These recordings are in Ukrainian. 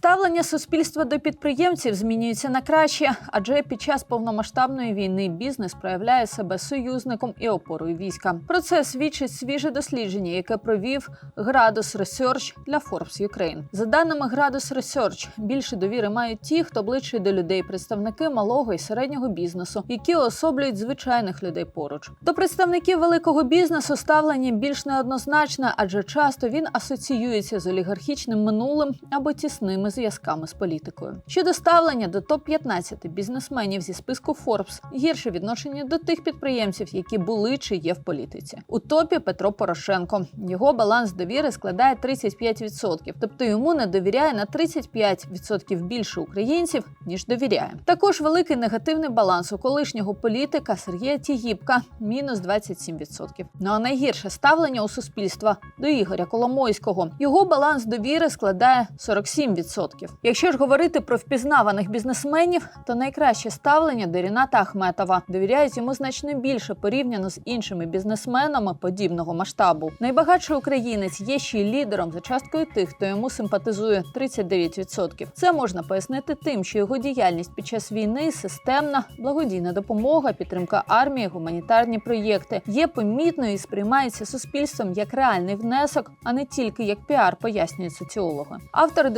Ставлення суспільства до підприємців змінюється на краще, адже під час повномасштабної війни бізнес проявляє себе союзником і опорою війська. Про це свідчить свіже дослідження, яке провів Градус Research для Forbes Ukraine. За даними Градус Research, більше довіри мають ті, хто ближчий до людей, представники малого і середнього бізнесу, які особлюють звичайних людей поруч. До представників великого бізнесу ставлення більш неоднозначне, адже часто він асоціюється з олігархічним минулим або тісними зв'язками з політикою. Щодо ставлення до топ 15 бізнесменів зі списку Forbes, гірше відношення до тих підприємців, які були чи є в політиці. У топі Петро Порошенко. Його баланс довіри складає 35%, тобто йому не довіряє на 35% більше українців ніж довіряє. Також великий негативний баланс у колишнього політика Сергія Тігіпка мінус 27%. Ну а найгірше ставлення у суспільства до Ігоря Коломойського. Його баланс довіри складає 47%. Якщо ж говорити про впізнаваних бізнесменів, то найкраще ставлення до Ріната Ахметова довіряють йому значно більше порівняно з іншими бізнесменами подібного масштабу. Найбагатший українець є ще й лідером за часткою тих, хто йому симпатизує 39%. Це можна пояснити тим, що його діяльність під час війни системна, благодійна допомога, підтримка армії, гуманітарні проєкти є помітною і сприймається суспільством як реальний внесок, а не тільки як піар, пояснюють соціологи. Автори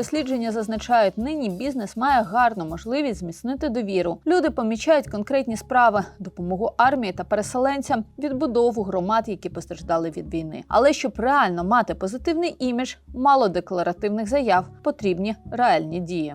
дослідження зазначають, нині бізнес має гарну можливість зміцнити довіру. Люди помічають конкретні справи, допомогу армії та переселенцям, відбудову громад, які постраждали від війни. Але щоб реально мати позитивний імідж, мало декларативних заяв, потрібні реальні дії.